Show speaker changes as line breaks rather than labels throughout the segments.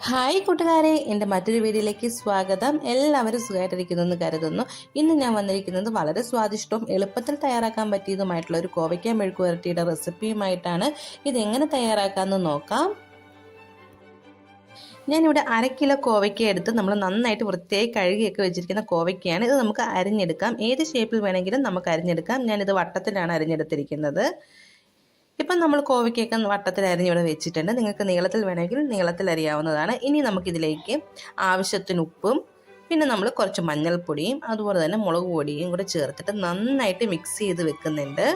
Hi കൂട്ടുകാരെ എന്റെ മറ്റൊരു വീഡിയോയിലേക്ക് സ്വാഗതം. എല്ലാവരും സുഖമായിട്ടിരിക്കുന്നു എന്ന് കരുതുന്നു. ഇന്ന് ഞാൻ വന്നിരിക്കുന്നത് വളരെ സ്വാദിഷ്ടവും എളുപ്പത്തിൽ തയ്യാറാക്കാൻ പറ്റിയതുമായിട്ടുള്ള ഒരു കോവയ്ക്ക മെഴുക്ക് വരട്ടിയുടെ റെസിപ്പിയുമായിട്ടാണ്. ഇതെങ്ങനെ തയ്യാറാക്കാമെന്ന് നോക്കാം. ഞാനിവിടെ അര കിലോ കോവയ്ക്ക എടുത്ത് നമ്മൾ നന്നായിട്ട് വൃത്തിയായി കഴുകിയൊക്കെ വെച്ചിരിക്കുന്ന കോവയ്ക്കയാണ്. ഇത് നമുക്ക് അരിഞ്ഞെടുക്കാം. ഏത് ഷേപ്പിൽ വേണമെങ്കിലും നമുക്ക് അരിഞ്ഞെടുക്കാം. ഞാനിത് വട്ടത്തിലാണ് അരിഞ്ഞെടുത്തിരിക്കുന്നത്. ഇപ്പം നമ്മൾ കോവയ്ക്കൊക്കെ വട്ടത്തിൽ അരിഞ്ഞ് ഇവിടെ വെച്ചിട്ടുണ്ട്. നിങ്ങൾക്ക് നീളത്തിൽ വേണമെങ്കിൽ നീളത്തിൽ അരിയാവുന്നതാണ്. ഇനി നമുക്കിതിലേക്ക് ആവശ്യത്തിന് ഉപ്പും പിന്നെ നമ്മൾ കുറച്ച് മഞ്ഞൾപ്പൊടിയും അതുപോലെ തന്നെ മുളക് പൊടിയും കൂടെ ചേർത്തിട്ട് നന്നായിട്ട് മിക്സ് ചെയ്ത് വെക്കുന്നുണ്ട്.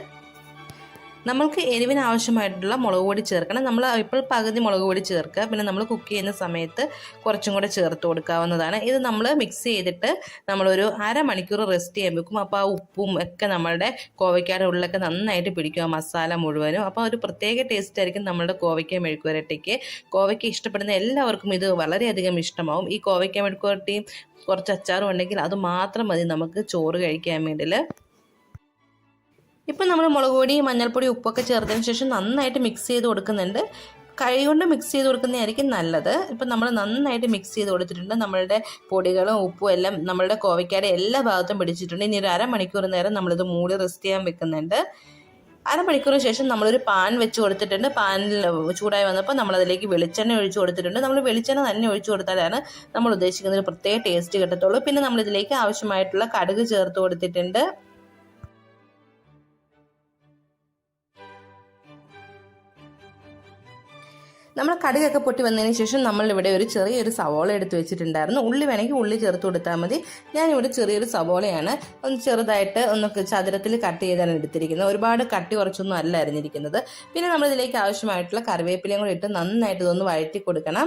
നമ്മൾക്ക് എരിവിന് ആവശ്യമായിട്ടുള്ള മുളക് പൊടി ചേർക്കണം. നമ്മൾ ഇപ്പോൾ പകുതി മുളക് പൊടി ചേർക്കുക. പിന്നെ നമ്മൾ കുക്ക് ചെയ്യുന്ന സമയത്ത് കുറച്ചും കൂടെ ചേർത്ത് കൊടുക്കാവുന്നതാണ്. ഇത് നമ്മൾ മിക്സ് ചെയ്തിട്ട് നമ്മളൊരു അരമണിക്കൂർ റെസ്റ്റ് ചെയ്യാൻ വെക്കും. അപ്പോൾ ആ ഉപ്പും ഒക്കെ നമ്മളുടെ കോവയ്ക്കാരുടെ ഉള്ളിലൊക്കെ നന്നായിട്ട് പിടിക്കും ആ മസാല മുഴുവനും. അപ്പോൾ ഒരു പ്രത്യേക ടേസ്റ്റ് ആയിരിക്കും നമ്മളുടെ കോവയ്ക്ക മെഴുക്കുവരട്ടിക്ക്. കോവയ്ക്ക ഇഷ്ടപ്പെടുന്ന എല്ലാവർക്കും ഇത് വളരെയധികം ഇഷ്ടമാവും. ഈ കോവയ്ക്ക മെഴുക്കുവരട്ടിയും കുറച്ച് അച്ചാറും ഉണ്ടെങ്കിൽ അത് മാത്രം മതി നമുക്ക് ചോറ് കഴിക്കാൻ വേണ്ടിയിൽ ഇപ്പം നമ്മൾ മുളക് പൊടി മഞ്ഞൾപ്പൊടി ഉപ്പൊക്കെ ചേർത്തതിന് ശേഷം നന്നായിട്ട് മിക്സ് ചെയ്ത് കൊടുക്കുന്നുണ്ട്. കൈ കൊണ്ട് മിക്സ് ചെയ്ത് കൊടുക്കുന്നതായിരിക്കും നല്ലത്. ഇപ്പം നമ്മൾ നന്നായിട്ട് മിക്സ് ചെയ്ത് കൊടുത്തിട്ടുണ്ട്. നമ്മളുടെ പൊടികളും ഉപ്പും എല്ലാം നമ്മളുടെ കോവയ്ക്കാടെ എല്ലാ ഭാഗത്തും പിടിച്ചിട്ടുണ്ട്. ഇനി ഒരു അരമണിക്കൂർ നേരം നമ്മളിത് മൂടി റെസ്റ്റ് ചെയ്യാൻ വെക്കുന്നുണ്ട്. അരമണിക്കൂറിന് ശേഷം നമ്മളൊരു പാൻ വെച്ച് കൊടുത്തിട്ടുണ്ട്. പാനിൽ ചൂടായി വന്നപ്പോൾ നമ്മളതിലേക്ക് വെളിച്ചെണ്ണ ഒഴിച്ച് കൊടുത്തിട്ടുണ്ട്. നമ്മൾ വെളിച്ചെണ്ണ തന്നെ ഒഴിച്ച് കൊടുത്താലാണ് നമ്മൾ ഉദ്ദേശിക്കുന്ന ഒരു പ്രത്യേക ടേസ്റ്റ് കിട്ടത്തുള്ളൂ. പിന്നെ നമ്മളിതിലേക്ക് ആവശ്യമായിട്ടുള്ള കടുക് ചേർത്ത് കൊടുത്തിട്ടുണ്ട്. നമ്മൾ കടുകൊക്കെ പൊട്ടി വന്നതിന് ശേഷം നമ്മളിവിടെ ഒരു ചെറിയൊരു സവോള എടുത്ത് വെച്ചിട്ടുണ്ടായിരുന്നു. ഉള്ളി വേണമെങ്കിൽ ഉള്ളി ചേർത്ത് കൊടുത്താൽ മതി. ഞാനിവിടെ ചെറിയൊരു സവോളയാണ്. ഒന്ന് ചെറുതായിട്ട് ഒന്ന് ചതുരത്തിൽ കട്ട് ചെയ്താണ് എടുത്തിരിക്കുന്നത്. ഒരുപാട് കട്ടി കുറച്ചൊന്നും അല്ല പിന്നെ നമ്മൾ ഇതിലേക്ക് ആവശ്യമായിട്ടുള്ള കറിവേപ്പിലയും കൂടി ഇട്ട് നന്നായിട്ട് ഇതൊന്ന് വഴറ്റി കൊടുക്കണം.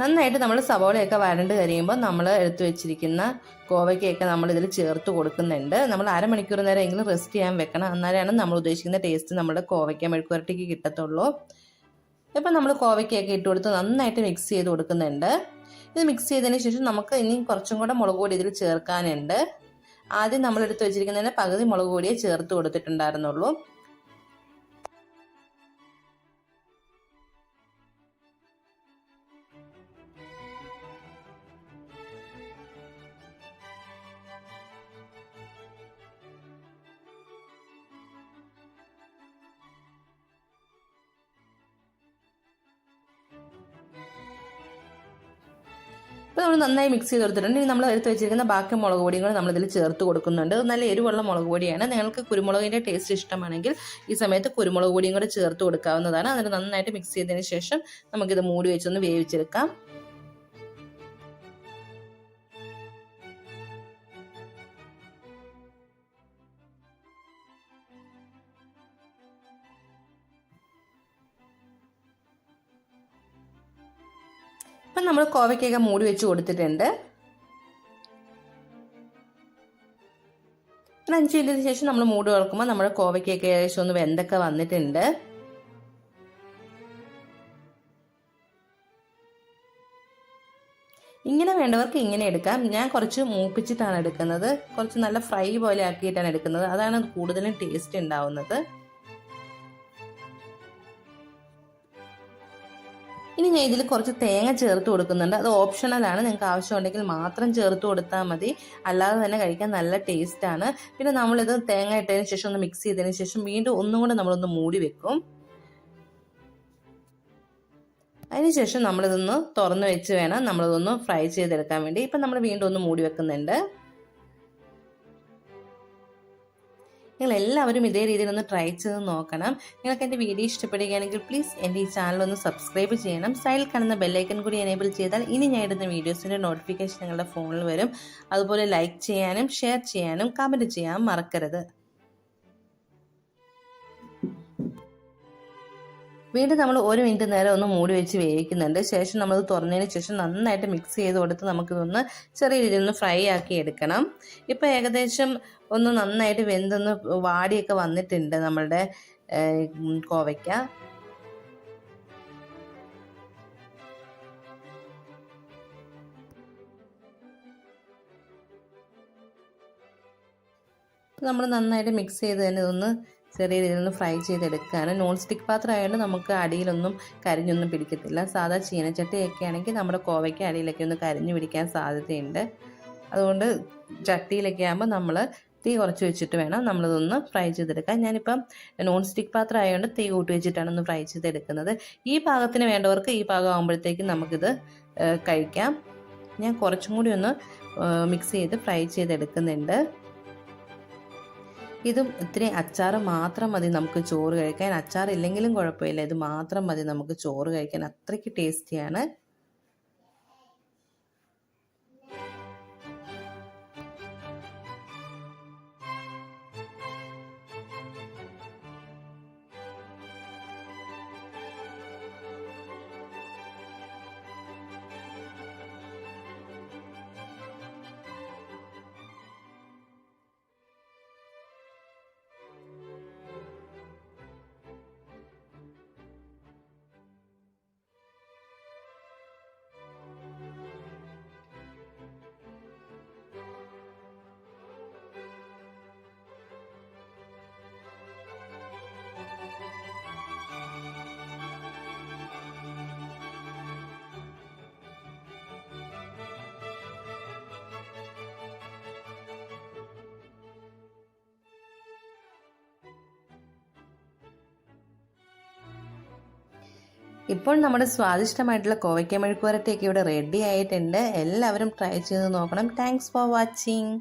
നന്നായിട്ട് നമ്മൾ സവോളയൊക്കെ വരണ്ട് കഴിയുമ്പോൾ നമ്മൾ എടുത്തു വെച്ചിരിക്കുന്ന കോവയ്ക്കൊക്കെ നമ്മൾ ഇതിൽ ചേർത്ത് കൊടുക്കുന്നുണ്ട്. നമ്മൾ അരമണിക്കൂർ നേരം എങ്കിലും റെസ്റ്റ് ചെയ്യാൻ വെക്കണം. എന്നാലാണ് നമ്മൾ ഉദ്ദേശിക്കുന്ന ടേസ്റ്റ് നമ്മുടെ കോവയ്ക്ക മെഴുക്കുവരട്ടിക്ക് കിട്ടത്തുള്ളൂ. ഇപ്പം നമ്മൾ കോവയ്ക്കൊക്കെ ഇട്ട് കൊടുത്ത് നന്നായിട്ട് മിക്സ് ചെയ്ത് കൊടുക്കുന്നുണ്ട്. ഇത് മിക്സ് ചെയ്തതിന് ശേഷം നമുക്ക് ഇനി കുറച്ചും കൂടെ മുളക് പൊടി ഇതിൽ ചേർക്കാനുണ്ട്. ആദ്യം നമ്മൾ എടുത്ത് വെച്ചിരിക്കുന്നതിന് പകുതി മുളക് പൊടിയെ ചേർത്ത് കൊടുത്തിട്ടുണ്ടായിരുന്നുള്ളൂ. ഇപ്പോൾ നമ്മൾ നന്നായി മിക്സ് ചെയ്ത് കൊടുത്തിട്ടുണ്ട്. ഇനി നമ്മൾ എടുത്ത് വെച്ചിരിക്കുന്ന ബാക്കി മുളക് പൊടിയും കൂടെ നമ്മളിതിൽ ചേർത്ത് കൊടുക്കുന്നുണ്ട്. നല്ല എരിവുള്ള മുളക് പൊടിയാണ്. നിങ്ങൾക്ക് കുരുമുളകിന്റെ ടേസ്റ്റ് ഇഷ്ടമാണെങ്കിൽ ഈ സമയത്ത് കുരുമുളക് പൊടിയും കൂടെ ചേർത്ത് കൊടുക്കാവുന്നതാണ്. അതിന് നന്നായിട്ട് മിക്സ് ചെയ്തതിന് ശേഷം നമുക്കിത് മൂടി വെച്ചൊന്ന് വേവിച്ചെടുക്കാം. ഇപ്പം നമ്മൾ കോവയ്ക്കൊക്കെ മൂടി വെച്ച് കൊടുത്തിട്ടുണ്ട്. ഒരു അഞ്ച് മിനിറ്റിന് ശേഷം നമ്മൾ മൂടി തുറക്കുമ്പോൾ നമ്മുടെ കോവയ്ക്കൊക്കെ ഏകദേശം ഒന്ന് വെന്തൊക്കെ വന്നിട്ടുണ്ട്. ഇങ്ങനെ വേണ്ടവർക്ക് ഇങ്ങനെ എടുക്കാം. ഞാൻ കുറച്ച് മൂപ്പിച്ചിട്ടാണ് എടുക്കുന്നത്. കുറച്ച് നല്ല ഫ്രൈ പോലെ ആക്കിയിട്ടാണ് എടുക്കുന്നത്. അതാണ് കൂടുതലും ടേസ്റ്റ് ഉണ്ടാവുന്നത്. ഇനി ഞാൻ ഇതിൽ കുറച്ച് തേങ്ങ ചേർത്ത് കൊടുക്കുന്നുണ്ട്. അത് ഓപ്ഷണലാണ് നിങ്ങൾക്ക് ആവശ്യമുണ്ടെങ്കിൽ മാത്രം ചേർത്ത് കൊടുത്താൽ മതി. അല്ലാതെ തന്നെ കഴിക്കാൻ നല്ല ടേസ്റ്റാണ് പിന്നെ നമ്മളിത് തേങ്ങ ഇട്ടതിന് ശേഷം ഒന്ന് മിക്സ് ചെയ്തതിന് ശേഷം വീണ്ടും ഒന്നും കൂടെ നമ്മളൊന്ന് മൂടി വെക്കും. അതിനുശേഷം നമ്മളിതൊന്ന് തുറന്ന് വെച്ച് വേണം നമ്മളിതൊന്ന് ഫ്രൈ ചെയ്തെടുക്കാൻ വേണ്ടി. ഇപ്പം നമ്മൾ വീണ്ടും ഒന്ന് മൂടി വെക്കുന്നുണ്ട്. നിങ്ങൾ എല്ലാവരും ഇതേ രീതിയിൽ ഒന്ന് ട്രൈ ചെയ്ത് നോക്കണം. നിങ്ങൾക്ക് എന്റെ വീഡിയോ ഇഷ്ടപ്പെടുകയാണെങ്കിൽ പ്ലീസ് എന്റെ ഈ ചാനൽ ഒന്ന് സബ്സ്ക്രൈബ് ചെയ്യണം. സൈഡിൽ കാണുന്ന ബെല്ലൈക്കൺ കൂടി എനേബിൾ ചെയ്താൽ ഇനി ഞാൻ ഇടുന്ന വീഡിയോസിന്റെ നോട്ടിഫിക്കേഷൻ നിങ്ങളുടെ ഫോണിൽ വരും. അതുപോലെ ലൈക്ക് ചെയ്യാനും ഷെയർ ചെയ്യാനും കമന്റ് ചെയ്യാനും മറക്കരുത്. വീണ്ടും നമ്മൾ ഒരു മിനിറ്റ് നേരം ഒന്ന് മൂടി വെച്ച് വേവിക്കുന്നുണ്ട്. ശേഷം നമ്മൾ തുറന്നതിന് ശേഷം നന്നായിട്ട് മിക്സ് ചെയ്ത് കൊടുത്ത് നമുക്കിതൊന്ന് ചെറിയ രീതിയിൽ ഒന്ന് ഫ്രൈ ആക്കി എടുക്കണം. ഇപ്പോൾ ഏകദേശം ഒന്ന് നന്നായിട്ട് വെന്തൊന്ന് വാടിയൊക്കെ വന്നിട്ടുണ്ട് നമ്മളുടെ കോവയ്ക്ക. നമ്മൾ നന്നായിട്ട് മിക്സ് ചെയ്ത് തന്നെ ഇതൊന്ന് ചെറിയ രീതിയിൽ ഒന്ന് ഫ്രൈ ചെയ്തെടുക്കുകയാണ് നോൺ സ്റ്റിക്ക് പാത്രം ആയതുകൊണ്ട് നമുക്ക് അടിയിലൊന്നും കരിഞ്ഞൊന്നും പിടിക്കത്തില്ല. സാധാ ചീനച്ചട്ടിയൊക്കെ ആണെങ്കിൽ നമ്മുടെ കോവയ്ക്ക് അടിയിലൊക്കെ ഒന്ന് കരിഞ്ഞു പിടിക്കാൻ സാധ്യതയുണ്ട്. അതുകൊണ്ട് ചട്ടിയിലൊക്കെ ആകുമ്പോൾ നമ്മൾ തീ കുറച്ച് വെച്ചിട്ട് വേണം നമ്മളിതൊന്ന് ഫ്രൈ ചെയ്തെടുക്കാൻ. ഞാനിപ്പം നോൺ സ്റ്റിക്ക് പാത്രം ആയതുകൊണ്ട് തീ കൂട്ടി വെച്ചിട്ടാണ് ഒന്ന് ഫ്രൈ ചെയ്തെടുക്കുന്നത്. ഈ പാകത്തിന് വേണ്ടവർക്ക് ഈ പാകം ആകുമ്പോഴത്തേക്കും നമുക്കിത് കഴിക്കാം. ഞാൻ കുറച്ചും കൂടി ഒന്ന് മിക്സ് ചെയ്ത് ഫ്രൈ ചെയ്തെടുക്കുന്നുണ്ട്. ഇതും ഇത്തിരി അച്ചാർ മാത്രം മതി നമുക്ക് ചോറ് കഴിക്കാൻ. അച്ചാർ ഇല്ലെങ്കിലും കുഴപ്പമില്ല. ഇത് മാത്രം മതി നമുക്ക് ചോറ് കഴിക്കാൻ. അത്രയ്ക്ക് ടേസ്റ്റിയാണ്. ഇപ്പോൾ നമ്മുടെ സ്വാദിഷ്ടമായിട്ടുള്ള കോവയ്ക്ക മെഴുക്കുവരട്ടിയൊക്കെ ഇവിടെ റെഡി ആയിട്ടുണ്ട്. എല്ലാവരും ട്രൈ ചെയ്ത് നോക്കണം. Thanks for watching